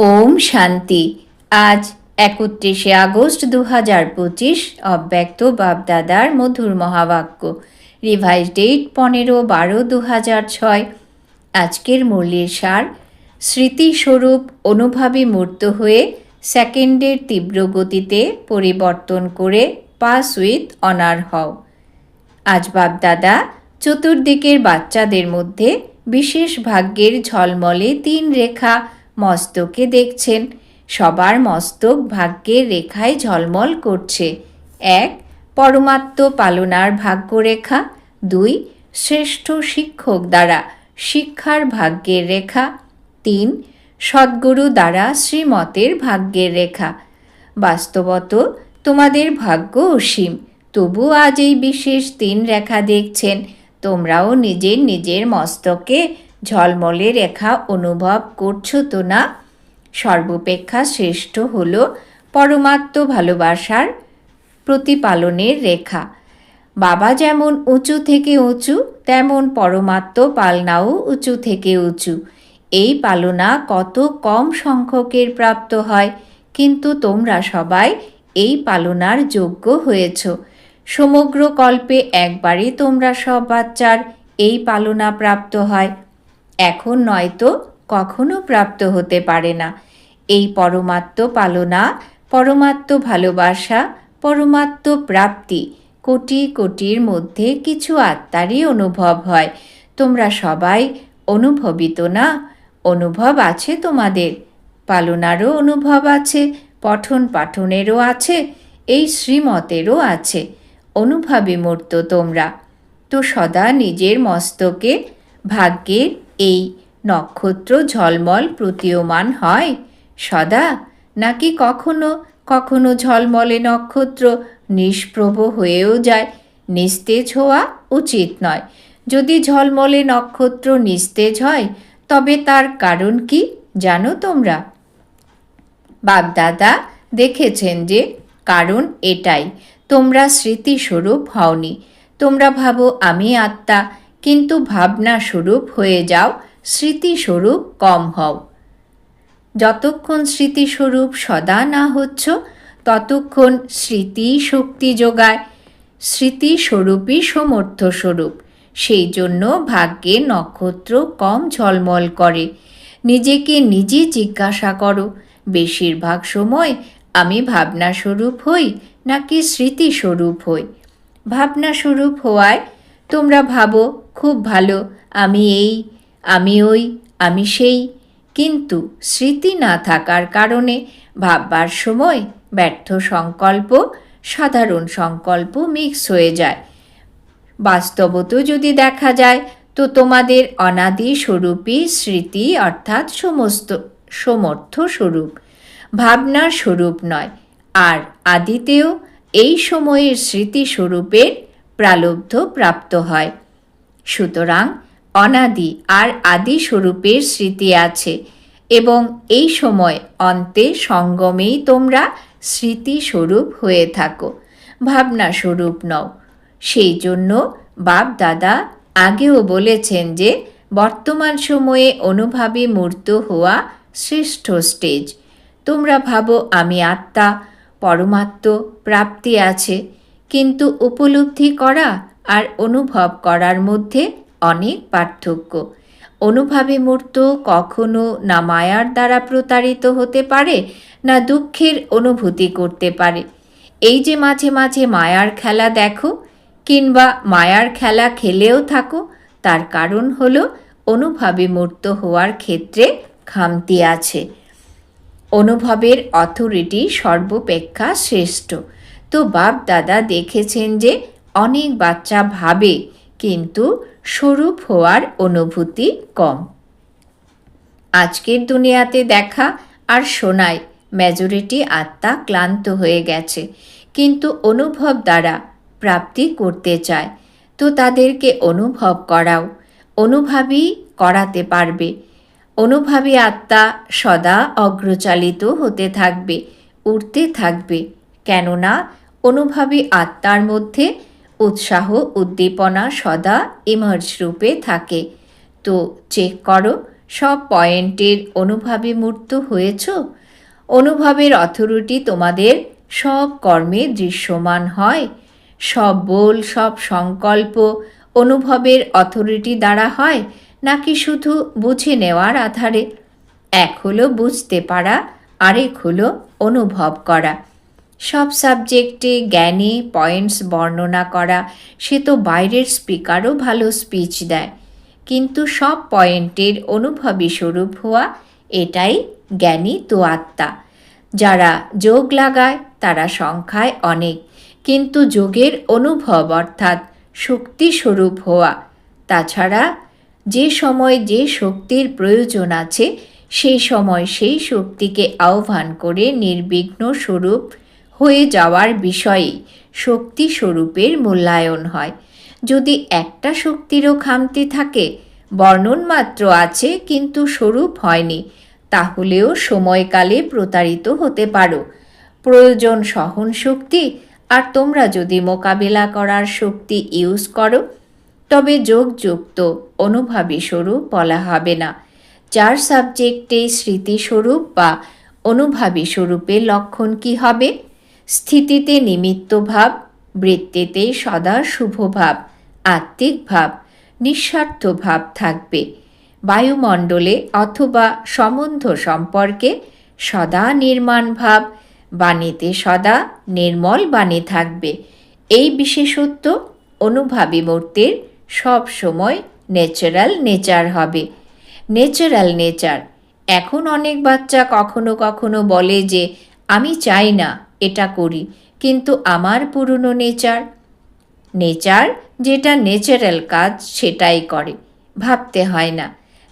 ওম শান্তি। আজ একত্রিশে আগস্ট দু হাজার পঁচিশ, অব্যক্ত বাপদাদার মধুর মহাবাক্য। রিভাইজ ডেট পনেরো বারো দু হাজার ছয়। আজকের মূল্যের সার, স্মৃতিস্বরূপ অনুভাবী মূর্ত হয়ে সেকেন্ডের তীব্র গতিতে পরিবর্তন করে পাস উইথ অনার হও। আজ বাপদাদা চতুর্দিকের বাচ্চাদের মধ্যে বিশেষ ভাগ্যের ঝলমলে তিন রেখা মস্তকে দেখছেন। সবার মস্তক ভাগ্যের রেখায় ঝলমল করছে। এক, পরমাত্ম পালনার ভাগ্যরেখা। দুই, শ্রেষ্ঠ শিক্ষক দ্বারা শিক্ষার ভাগ্যের রেখা। তিন, সদ্গুরু দ্বারা শ্রীমতের ভাগ্যের রেখা। বাস্তবত তোমাদের ভাগ্য অসীম। তবু আজ এই বিশেষ তিন রেখা দেখছেন। তোমরাও নিজের নিজের মস্তকে ঝলমলে রেখা অনুভব করছ তো না? সর্বাপেক্ষা শ্রেষ্ঠ হল পরমাত্ম ভালোবাসার প্রতিপালনের রেখা। বাবা যেমন উঁচু থেকে উঁচু, তেমন পরমাত্ম পালনাও উঁচু থেকে উঁচু। এই পালনা কত কম সংখ্যকের প্রাপ্ত হয়, কিন্তু তোমরা সবাই এই পালনার যোগ্য হয়েছ। সমগ্র কল্পে একবারই তোমরা সব বাচ্চার এই পালনা প্রাপ্ত হয়। এখন নয়তো কখনো প্রাপ্ত হতে পারে না। এই পরমাত্ম পালনা, পরমাত্ম ভালোবাসা, পরমাত্ম প্রাপ্তি কোটি কোটির মধ্যে কিছু আত্মারই অনুভব হয়। তোমরা সবাই অনুভবিত না? অনুভব আছে তোমাদের। পালনারও অনুভব আছে, পঠন পাঠনেরও আছে, এই শ্রীমতেরও আছে। অনুভাবী মূর্ত তোমরা। তো সদা নিজের মস্তকে, ভাগ্যের এই নক্ষত্র ঝলমল প্রতীয়মান হয়? সদা? নাকি কখনো কখনো ঝলমলে নক্ষত্র নিষ্প্রভ হয়েও যায়? নিস্তেজ হওয়া উচিত নয়। যদি ঝলমলে নক্ষত্র নিস্তেজ হয়, তবে তার কারণ কি জানো তোমরা? বাগদাদা দেখেছেন যে কারণ এটাই। তোমরা স্মৃতিস্বরূপ হওনি। তোমরা ভাবো, আমি আত্মা। কিন্তু ভাবনা স্বরূপ হয়ে যাও, স্মৃতিস্বরূপ কম হও। যতক্ষণ স্মৃতিস্বরূপ সদা না হচ্ছ, ততক্ষণ স্মৃতি শক্তি যোগায়, স্মৃতিস্বরূপই সমর্থ স্বরূপ সেই জন্য ভাগ্যে নক্ষত্র কম ঝলমল করে। নিজেকে নিজে জিজ্ঞাসা করো, বেশিরভাগ সময় আমি ভাবনা স্বরূপ হই নাকি স্মৃতিস্বরূপ হই? ভাবনা স্বরূপ হওয়ায় তোমরা ভাবো, খুব ভালো, আমি এই, আমি ওই, আমি সেই। কিন্তু স্মৃতি না থাকার কারণে ভাববার সময় ব্যর্থ সংকল্প, সাধারণ সংকল্প মিক্স হয়ে যায়। বাস্তবত যদি দেখা যায়, তো তোমাদের অনাদি স্বরূপই স্মৃতি অর্থাৎ সমস্ত, সমর্থ স্বরূপ। ভাবনার স্বরূপ নয়। আর আদিতেও এই সময়ের স্মৃতিস্বরূপের প্রালব্ধ প্রাপ্ত হয়। সুতরাং অনাদি আর আদি স্বরূপের স্মৃতি আছে এবং এই সময় অন্তে সঙ্গমেই তোমরা স্মৃতিস্বরূপ হয়ে থাকো, ভাবনা স্বরূপ নও। সেই জন্য বাপ দাদা আগেও বলেছেন যে, বর্তমান সময়ে অনুভাবে মূর্ত হওয়া শ্রেষ্ঠ স্টেজ তোমরা ভাবো আমি আত্মা, পরমাত্ম, প্রাপ্তি আছে। কিন্তু উপলব্ধি করা আর অনুভব করার মধ্যে অনেক পার্থক্য। অনুভাবী মূর্ত কখনো না মায়ার দ্বারা প্রতারিত হতে পারে, না দুঃখের অনুভূতি করতে পারে। এই যে মাঝে মাঝে মায়ার খেলা দেখো, কিংবা মায়ার খেলা খেলেও থাকো, তার কারণ হলো অনুভাবী মূর্ত হওয়ার ক্ষেত্রে খামতি আছে। অনুভবের অথরিটি সর্বপেক্ষা শ্রেষ্ঠ। তো বাপ দাদা দেখেছেন যে অনেক বাচ্চা ভাবে, কিন্তু স্বরূপ হওয়ার অনুভূতি কম। আজকের দুনিয়াতে দেখা আর শোনায়, মেজরিটি আত্মা ক্লান্ত হয়ে গেছে, কিন্তু অনুভব দ্বারা প্রাপ্তি করতে চায়। তো তাদেরকে অনুভব করাও অনুভাবী করাতে পারবে। অনুভাবী আত্মা সদা অগ্রচালিত হতে থাকবে উঠতে থাকবে, কেননা অনুভাবী আত্মার মধ্যে উৎসাহ, উদ্দীপনা সদা ইমার্জ রূপে থাকে। তো চেক করো, সব পয়েন্টের অনুভবে মূর্ত হয়েছ? অনুভবের অথরিটি তোমাদের সব কর্মে দৃশ্যমান হয়। সব বল, সব সংকল্প অনুভবের অথরিটি দ্বারা হয়, নাকি শুধু বুঝে নেওয়ার আধারে? এক হলো বুঝতে পারা, আরেক হলো অনুভব করা। সব সাবজেক্টে জ্ঞানী পয়েন্টস বর্ণনা করা, সে তো বাইরের স্পিকারও ভালো স্পিচ দেয়। কিন্তু সব পয়েন্টের অনুভবী স্বরূপ হওয়া, এটাই জ্ঞানী তো আত্মা। যারা যোগ লাগায়, তারা সংখ্যায় অনেক। কিন্তু যোগের অনুভব অর্থাৎ শক্তি স্বরূপ হওয়া, তাছাড়া যে সময় যে শক্তির প্রয়োজন আছে, সেই সময় সেই শক্তিকে আহ্বান করে নির্বিঘ্ন স্বরূপ হয়ে যাওয়ার বিষয়ে শক্তি স্বরূপের মূল্যায়ন হয়। যদি একটা শক্তিরও খামতি থাকে, বর্ণন মাত্র আছে কিন্তু স্বরূপ হয়নি, তাহলেও সময়কালে প্রতারিত হতে পারো। প্রয়োজন সহন শক্তি, আর তোমরা যদি মোকাবিলা করার শক্তি ইউজ করো, তবে যোগযুক্ত অনুভাবী স্বরূপ বলা হবে না। চার সাবজেক্টে স্মৃতিস্বরূপ বা অনুভাবী স্বরূপের লক্ষণ কি হবে? স্থিতিতে নিমিত্ত ভাব, বৃত্তিতে সদা শুভ ভাব, আত্মিক ভাব, নিঃস্বার্থ ভাব থাকবে। বায়ুমণ্ডলে অথবা সম্বন্ধ সম্পর্কে সদা নির্মাণ ভাব, বাণীতে সদা নির্মল বাণী থাকবে। এই বিশেষত্ব অনুভাবী মূর্তির সব সময় ন্যাচারাল নেচার হবে। ন্যাচারাল নেচার এখন অনেক বাচ্চা কখনো কখনো বলে যে, আমি চাই না। এটা করি। কিন্তু আমার পুরনো নেচার নেচার যেটা ন্যাচারাল কাজ সেটাই করে। ভাবতে হয় না,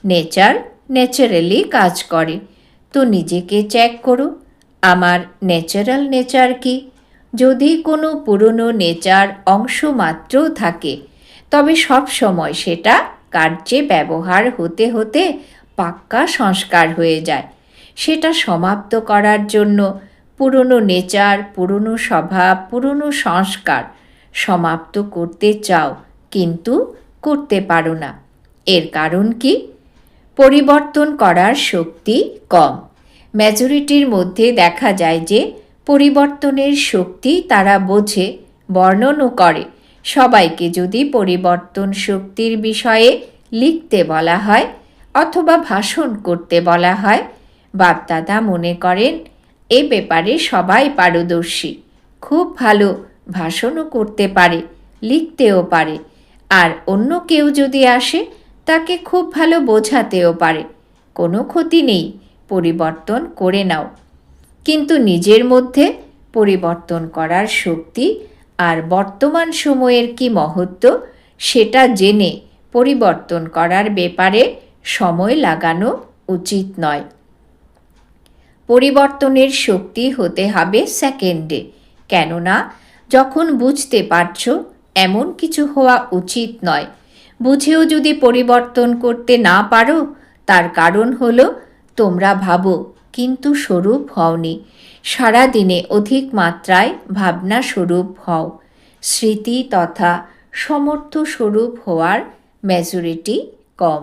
নেচার ন্যাচারালি কাজ করে। তো নিজেকে চেক করো, আমার ন্যাচারাল নেচার কি? যদি কোনো পুরনো নেচার অংশ মাত্রও থাকে, তবে সব সময় সেটা কার্যে ব্যবহার হতে হতে পাক্কা সংস্কার হয়ে যায়। সেটা সমাপ্ত করার জন্য পুরনো নেচার, পুরনো স্বভাব, পুরনো সংস্কার সমাপ্ত করতে চাও, কিন্তু করতে পারো না। এর কারণ কি? পরিবর্তন করার শক্তি কম। মেজরিটির মধ্যে দেখা যায় যে, পরিবর্তনের শক্তি তারা বোঝে, বর্ণনও করে। সবাইকে যদি পরিবর্তন শক্তির বিষয়ে লিখতে বলা হয়, অথবা ভাষণ করতে বলা হয় বাপদাদা মনে করেন এ ব্যাপারে সবাই পারদর্শী। খুব ভালো ভাষণও করতে পারে, লিখতেও পারে। আর অন্য কেউ যদি আসে, তাকে খুব ভালো বোঝাতেও পারে। কোনো ক্ষতি নেই, পরিবর্তন করে নাও। কিন্তু নিজের মধ্যে পরিবর্তন করার শক্তি আর বর্তমান সময়ের কি মহত্ব, সেটা জেনে পরিবর্তন করার ব্যাপারে সময় লাগানো উচিত নয়। পরিবর্তনের শক্তি হতে হবে সেকেন্ডে। কেননা, যখন বুঝতে পারছ, এমন কিছু হওয়া উচিত নয়। বুঝেও যদি পরিবর্তন করতে না পারো, তার কারণ হলো তোমরা ভাবো, কিন্তু স্বরূপ হওনি। সারাদিনে অধিক মাত্রায় ভাবনা স্বরূপ হও। স্মৃতি তথা সমর্থ স্বরূপ হওয়ার মেজরিটি কম।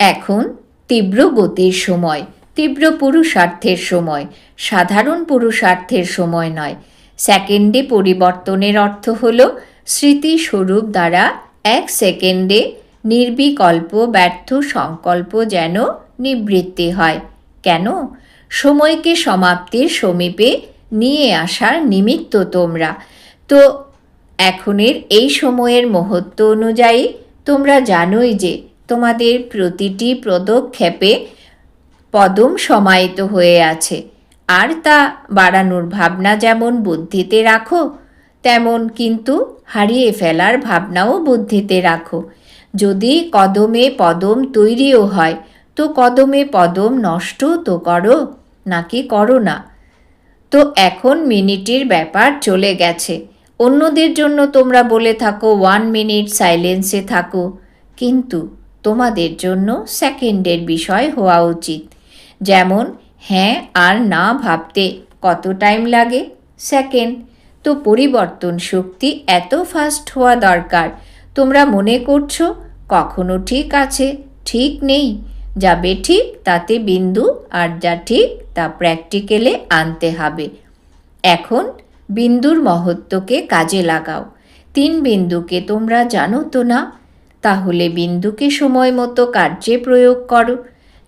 এখন তীব্র গতির সময়, তীব্র পুরুষার্থের সময়, সাধারণ পুরুষার্থের সময় নয়। সেকেন্ডে পরিবর্তনের অর্থ হল, স্মৃতিস্বরূপ দ্বারা এক সেকেন্ডে নির্বিকল্প ব্যর্থ সংকল্প যেন নিবৃত্তি হয়। কেন? সময়কে সমাপ্তির সমীপে নিয়ে আসার নিমিত্ত তোমরা। তো এখনের এই সময়ের মহত্ব অনুযায়ী তোমরা জানোই যে তোমাদের প্রতিটি পদক্ষেপে পদম সমাহিত হয়ে আছে। আর তা বাড়ানোর ভাবনা যেমন বুদ্ধিতে রাখো, তেমন কিন্তু হারিয়ে ফেলার ভাবনাও বুদ্ধিতে রাখো। যদি কদমে পদম তৈরিও হয়, তো কদমে পদম নষ্ট তো করো, নাকি করো না? তো এখন মিনিটের ব্যাপার চলে গেছে। অন্যদের জন্য তোমরা বলে থাকো, ওয়ান মিনিট সাইলেন্সে থাকো। কিন্তু তোমাদের জন্য সেকেন্ডের বিষয় হওয়া উচিত। যেমন হ্যাঁ আর না ভাবতে কত টাইম লাগে? সেকেন্ড তো পরিবর্তন শক্তি এত ফাস্ট হওয়া দরকার। তোমরা মনে করছ, কখনো ঠিক আছে, ঠিক নেই। যা ঠিক, তাতে বিন্দু, আর যা ঠিক, তা প্র্যাকটিক্যালে আনতে হবে। এখন, বিন্দুর মহত্বকে কাজে লাগাও। তিন বিন্দুকে তোমরা জানো তো না? তাহলে বিন্দুকে সময় মতো কার্যে প্রয়োগ করো।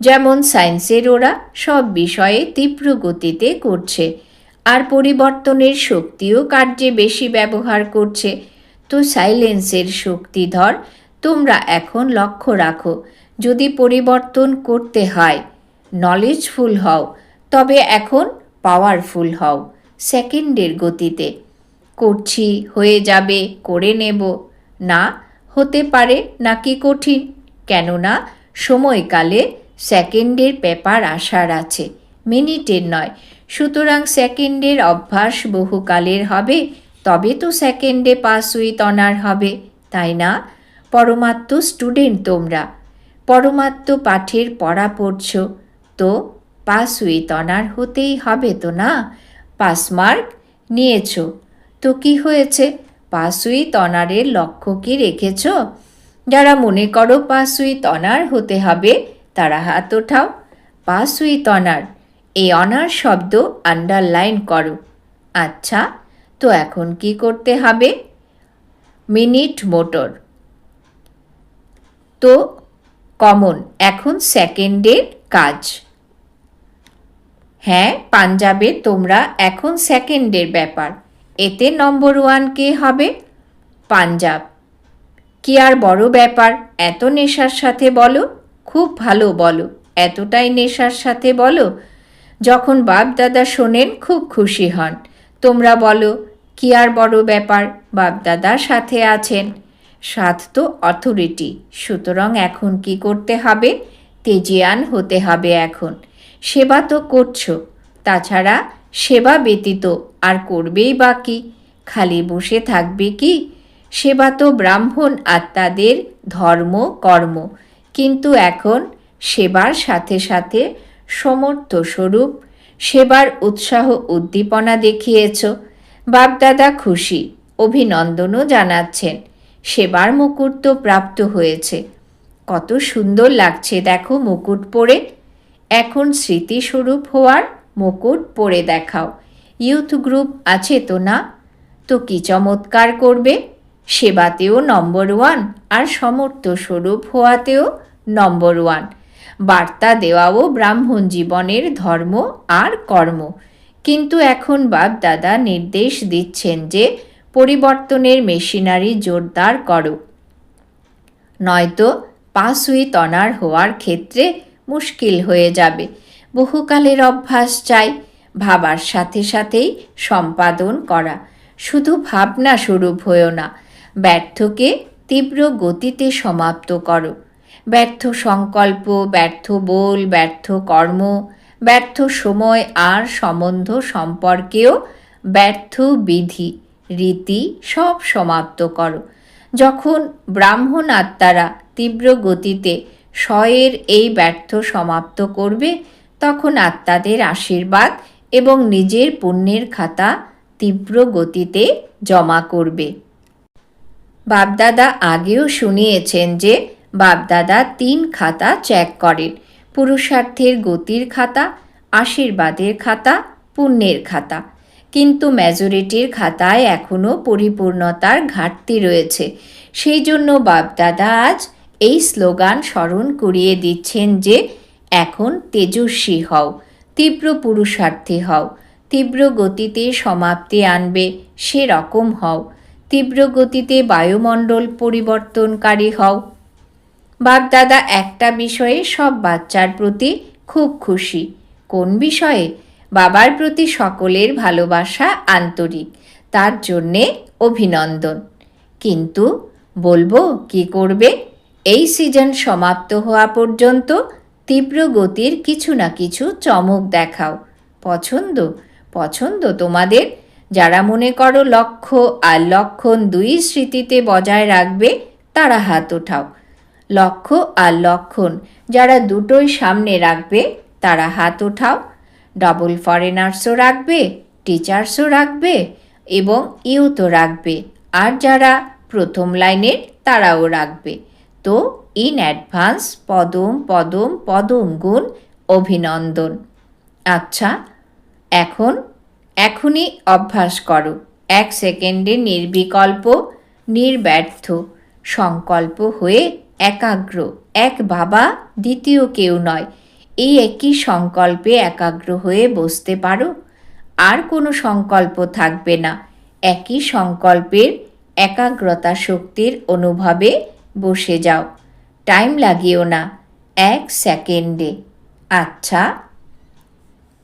যেমন সায়েন্সের ওরা সব বিষয়ে তীব্র গতিতে করছে আর পরিবর্তনের শক্তিও কার্যে বেশি ব্যবহার করছে। তো সাইলেন্সের শক্তি ধর, তোমরা এখন লক্ষ্য রাখো, যদি পরিবর্তন করতে হয় নলেজফুল হও, তবে এখন পাওয়ারফুল হও সেকেন্ডের গতিতে। করছি, হয়ে যাবে, করে নেব। না হতে পারে নাকি কঠিন? কেননা, সময়কালে সেকেন্ডের পেপার আসার আছে, মিনিটের নয়। সুতরাং সেকেন্ডের অভ্যাস বহুকালের হবে, তবে তো সেকেন্ডে পাস উইথ অনার হবে, তাই না? পরমাত্ম স্টুডেন্ট তোমরা, পরমাত্ম পাঠের পড়া পড়ছ, তো পাস উইথ অনার হতেই হবে তো না? পাস মার্ক নিয়েছ, তো কি হয়েছে? পাস উইথ অনারের লক্ষ্য কি রেখেছ? যারা মনে করো পাস উইথ অনার হতে হবে, তারা হাত ওঠাও। পাস উইথ অনার এই অনার শব্দ আন্ডারলাইন করো। আচ্ছা তো এখন কি করতে হবে? Minute motor. তো, কমন, এখন সেকেন্ডের কাজ। হ্যাঁ পাঞ্জাবে তোমরা এখন সেকেন্ডের ব্যাপার। এতে নম্বর ওয়ান কে হবে? পাঞ্জাব। কি আর বড় ব্যাপার, এত নেশার সাথে বলো, খুব ভালো বলো, এতটাই নেশার সাথে বলো, যখন বাপ দাদা শোনেন খুব খুশি হন। তোমরা বলো, কি আর বড় ব্যাপার বাপ দাদার সাথে আছেন। সাত তো অথরিটি, সুতরাং এখন কি করতে হবে? তেজিয়ান হতে হবে এখন। সেবা তো করছ, তাছাড়া সেবা ব্যতীত আর করবেই বা কি? খালি বসে থাকবে কি? সেবা তো ব্রাহ্মণ আত্মাদের ধর্ম, কর্ম। কিন্তু এখন সেবার সাথে সাথে সমর্থ স্বরূপ সেবার উৎসাহ উদ্দীপনা দেখিয়েছ। বাপদাদা খুশি, অভিনন্দনও জানাচ্ছেন। সেবার মুকুট তো প্রাপ্ত হয়েছে। কত সুন্দর লাগছে দেখো মুকুট পরে। এখন স্মৃতিস্বরূপ হওয়ার মুকুট পরে দেখাও। ইউথ গ্রুপ আছে তো না? তো কি চমৎকার করবে? সেবাতেও নম্বর ওয়ান আর সমর্থ স্বরূপ হওয়াতেও নম্বর ওয়ান। বার্তা দেওয়াও ব্রাহ্মণ জীবনের ধর্ম আর কর্ম। কিন্তু এখন বাপ দাদা নির্দেশ দিচ্ছেন যে পরিবর্তনের মেশিনারি জোরদার করো। নয়তো পাস উইথ অনার হওয়ার ক্ষেত্রে মুশকিল হয়ে যাবে। বহুকালের অভ্যাস চাই। ভাবার সাথে সাথেই সম্পাদন করা। শুধু ভাবনা স্বরূপ হয়েও না। ব্যর্থকে তীব্র গতিতে সমাপ্ত করো। ব্যর্থ সংকল্প, ব্যর্থ বোল, ব্যর্থ কর্ম, ব্যর্থ সময় আর সম্বন্ধ সম্পর্কেও ব্যর্থ বিধি, রীতি সব সমাপ্ত করো। যখন ব্রাহ্মণ আত্মারা তীব্র গতিতে স্বয়ের এই ব্যর্থ সমাপ্ত করবে, তখন আত্মাদের আশীর্বাদ এবং নিজের পুণ্যের খাতা তীব্র গতিতে জমা করবে। বাপদাদা আগেও শুনিয়েছেন যে, বাপদাদা তিন খাতা চেক করেন। পুরুষার্থের গতির খাতা, আশীর্বাদের খাতা, পুণ্যের খাতা। কিন্তু মেজরিটির খাতায় এখনও পরিপূর্ণতার ঘাটতি রয়েছে। সেই জন্য বাপদাদা আজ এই স্লোগান স্মরণ করিয়ে দিচ্ছেন যে, এখন তেজস্বী হও। তীব্র পুরুষার্থী হও। তীব্র গতিতে সমাপ্তি আনবে সেরকম হও। তীব্র গতিতে বায়ুমণ্ডল পরিবর্তনকারী হও। বাপদাদা, একটা বিষয়ে সব বাচ্চার প্রতি খুব খুশি। কোন বিষয়ে? বাবার প্রতি সকলের ভালোবাসা আন্তরিক, তার জন্যে অভিনন্দন। কিন্তু বলব কি করবে? এই সিজন সমাপ্ত হওয়া পর্যন্ত তীব্র গতির কিছু না কিছু চমক দেখাও। পছন্দ? পছন্দ তোমাদের? যারা মনে করো লক্ষ্য আর লক্ষণ দুই স্মৃতিতে বজায় রাখবে, তারা হাত ওঠাও। লক্ষ্য আর লক্ষণ যারা দুটোই সামনে রাখবে, তারা হাত ওঠাও। ডবল ফরেনার্সও রাখবে টিচার্সও রাখবে এবং ইউথও রাখবে। আর যারা প্রথম লাইনের, তারাও রাখবে। তো ইন অ্যাডভান্স পদম পদম পদম গুণ অভিনন্দন। আচ্ছা এখন, এখনই অভ্যাস করো। এক সেকেন্ডে নির্বিকল্প, নির্ব্যর্থ, সংকল্প হয়ে একাগ্র। এক বাবা দ্বিতীয় কেউ নয়। এই একই সংকল্পে একাগ্র হয়ে বসতে পারো। আর কোনো সংকল্প থাকবে না। একই সংকল্পের একাগ্রতা শক্তির অনুভবে বসে যাও। টাইম লাগিও না। এক সেকেন্ডে। আচ্ছা।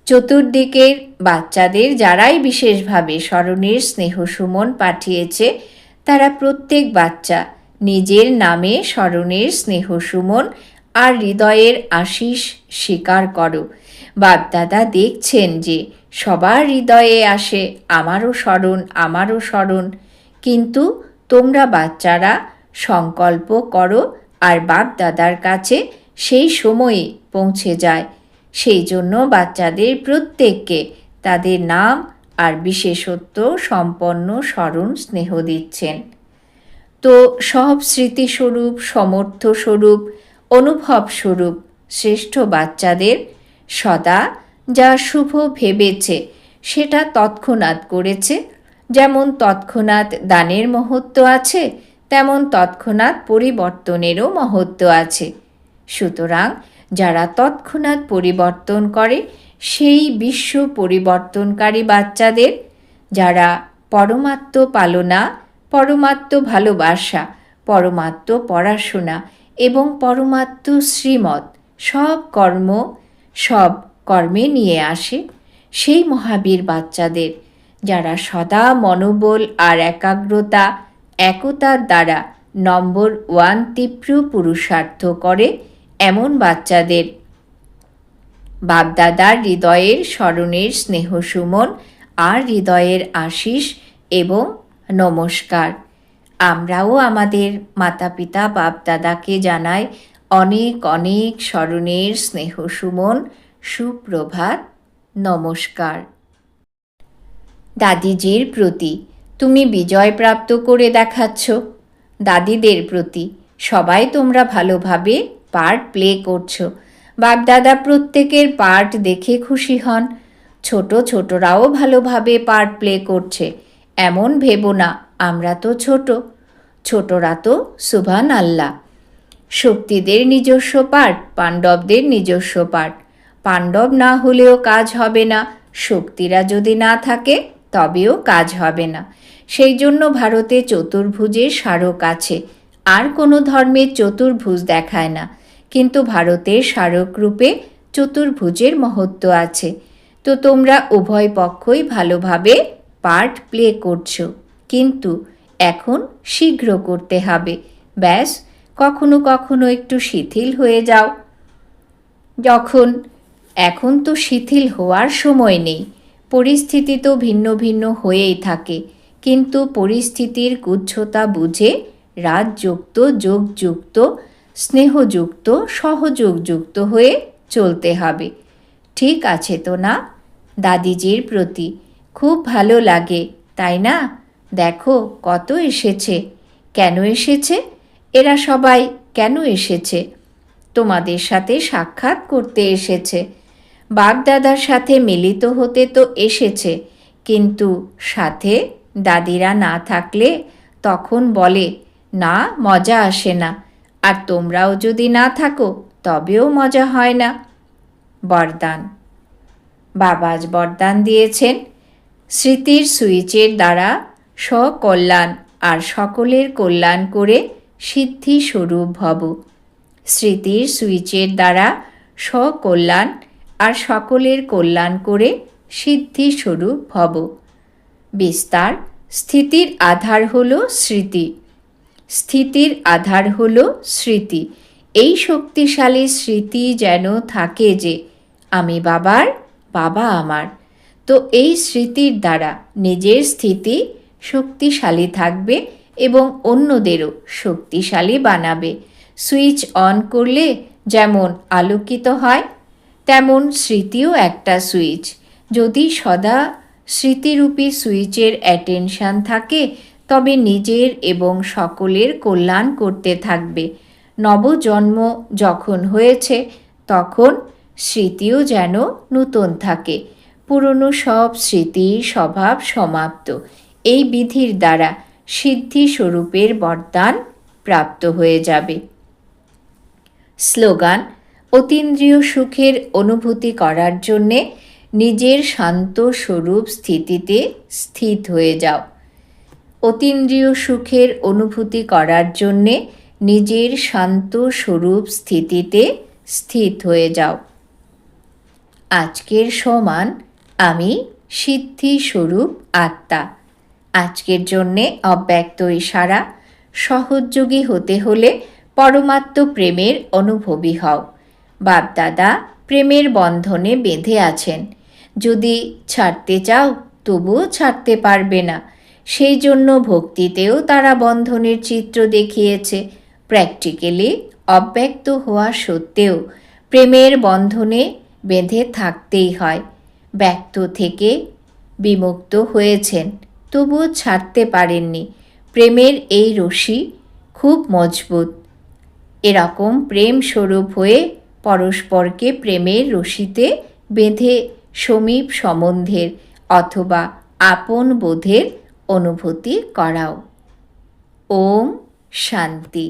চতুর্দিকের বাচ্চাদের যারাই বিশেষভাবে স্মরণের স্নেহ সুমন পাঠিয়েছে, তারা প্রত্যেক বাচ্চা নিজের নামে স্মরণের স্নেহ সুমন আর হৃদয়ের আশিস স্বীকার করো। বাপদাদা দেখছেন যে সবার হৃদয়ে আসে, আমারও স্মরণ আমারও স্মরণ। কিন্তু তোমরা বাচ্চারা সংকল্প করো আর বাপদাদার কাছে সেই সময়ে পৌঁছে যায়। সেই জন্য বাচ্চাদের প্রত্যেককে তাদের নাম আর বিশেষত্ব সম্পন্ন স্মরণ স্নেহ দিচ্ছেন। তো সব স্মৃতিস্বরূপ সমর্থ স্বরূপ অনুভব স্বরূপ শ্রেষ্ঠ বাচ্চাদের সদা যা শুভ ভেবেছে সেটা তৎক্ষণাৎ করেছে। যেমন তৎক্ষণাৎ দানের মহত্ব আছে তেমন তৎক্ষণাৎ পরিবর্তনেরও মহত্ব আছে। সুতরাং যারা তৎক্ষণাৎ পরিবর্তন করে, সেই বিশ্ব পরিবর্তনকারী বাচ্চাদের, যারা পরমাত্ম পালনা, পরমাত্ম ভালোবাসা, পরমাত্ম পড়াশোনা এবং পরমাত্ম শ্রীমত সব কর্ম, সব কর্মে নিয়ে আসে, সেই মহাবীর বাচ্চাদের, যারা সদা মনোবল আর একাগ্রতা একতার দ্বারা নম্বর ওয়ান তীব্র পুরুষার্থ করে এমন বাচ্চাদের। বাপদাদার হৃদয়ের স্মরণের স্নেহ সুমন, আর হৃদয়ের আশিস এবং নমস্কার। আমরাও আমাদের মাতা পিতা বাপদাদাকে জানাই অনেক অনেক স্মরণের স্নেহ সুমন, সুপ্রভাত, নমস্কার। দাদিজির প্রতি তুমি বিজয় প্রাপ্ত করে দেখাচ্ছ। দাদিদের প্রতি সবাই তোমরা ভালোভাবে পার্ট প্লে করছ। বাপদাদা প্রত্যেকের পার্ট দেখে খুশি হন। ছোট ছোটরাও ভালোভাবে পার্ট প্লে করছে। এমন ভেবো না, আমরা তো ছোট। ছোটরা তো সুভান আল্লাহ। শক্তিদের নিজস্ব পার্ট পাণ্ডবদের নিজস্ব পার্ট পাণ্ডব না হলেও কাজ হবে না। শক্তিরা যদি না থাকে তবেও কাজ হবে না। সেই জন্য ভারতে চতুর্ভুজের স্মারক আছে। আর কোনো ধর্মের চতুর্ভুজ দেখায় না। কিন্তু ভারতের স্মারক রূপে চতুর্ভুজের মহত্ব আছে। তো তোমরা উভয় পক্ষই ভালোভাবে পার্ট প্লে করছ। কিন্তু এখন শীঘ্র করতে হবে। ব্যাস, কখনো কখনো একটু শিথিল হয়ে যাও। যখন, এখন তো শিথিল হওয়ার সময় নেই। পরিস্থিতি তো ভিন্ন ভিন্ন হয়েই থাকে, কিন্তু পরিস্থিতির গুচ্ছতা বুঝে রাজযুক্ত, যোগযুক্ত, স্নেহযুক্ত, সহযোগযুক্ত হয়ে চলতে হবে। ঠিক আছে তো না? দাদিজির প্রতি খুব ভালো লাগে, তাই না? দেখো কত এসেছে। কেন এসেছে? এরা সবাই কেন এসেছে? তোমাদের সাথে সাক্ষাৎ করতে এসেছে। বাপদাদার সাথে মিলিত হতে তো এসেছে, কিন্তু সাথে দাদিরা না থাকলে তখন বলে, না, মজা আসে না। আর তোমরাও যদি না থাকো, তবেও মজা হয় না। বরদান। বাবাজ বরদান দিয়েছেন। স্মৃতির সুইচের দ্বারা সকল্যাণ আর সকলের কল্যাণ করে সিদ্ধি স্বরূপ স্মৃতির সুইচের দ্বারা সকল্যাণ আর সকলের কল্যাণ করে সিদ্ধি স্বরূপ ভব বিস্তার, স্থিতির আধার হল স্মৃতি। স্থিতির আধার হল স্মৃতি। এই শক্তিশালী স্মৃতি যেন থাকে যে, আমি বাবার, বাবা আমার। তো এই স্মৃতির দ্বারা নিজের স্থিতি শক্তিশালী থাকবে এবং অন্যদেরও শক্তিশালী বানাবে। সুইচ অন করলে যেমন আলোকিত হয় তেমন স্মৃতিও একটা সুইচ। যদি সদা স্মৃতিরূপী সুইচের অ্যাটেনশান থাকে, তবে নিজের এবং সকলের কল্যাণ করতে থাকবে। নবজন্ম যখন হয়েছে, তখন স্মৃতিও যেন নূতন থাকে। পুরনো সব স্মৃতি স্বভাব সমাপ্ত। এই বিধির দ্বারা সিদ্ধি স্বরূপের বরদান প্রাপ্ত হয়ে যাবে। স্লোগান অতীন্দ্রিয় সুখের অনুভূতি করার জন্যে নিজের শান্ত স্বরূপ স্থিতিতে স্থিত হয়ে যাও। অতীন্দ্রিয় সুখের অনুভূতি করার জন্যে নিজের শান্ত স্বরূপ স্থিতিতে স্থিত হয়ে যাও। আজকের সমান আমি সিদ্ধি স্বরূপ আত্মা। আজকের জন্যে অব্যক্ত ইশারা সহযোগী হতে হলে পরমাত্ম প্রেমের অনুভবী হও। বাপদাদা প্রেমের বন্ধনে বেঁধে আছেন। যদি ছাড়তে চাও, তবুও ছাড়তে পারবে না। সেই জন্য ভক্তিতেও তারা বন্ধনের চিত্র দেখিয়েছে। প্র্যাকটিক্যালি অব্যক্ত হওয়া সত্ত্বেও প্রেমের বন্ধনে বেঁধে থাকতেই হয়। ব্যক্ত থেকে বিমুক্ত হয়েছেন, তবুও ছাড়তে পারেননি। প্রেমের এই রশি খুব মজবুত। এরকম প্রেম স্বরূপ হয়ে পরস্পরকে প্রেমের রশিতে বেঁধে সমীপ সম্বন্ধের অথবা আপন বোধের অনুভূতি করাও। ওম শান্তি।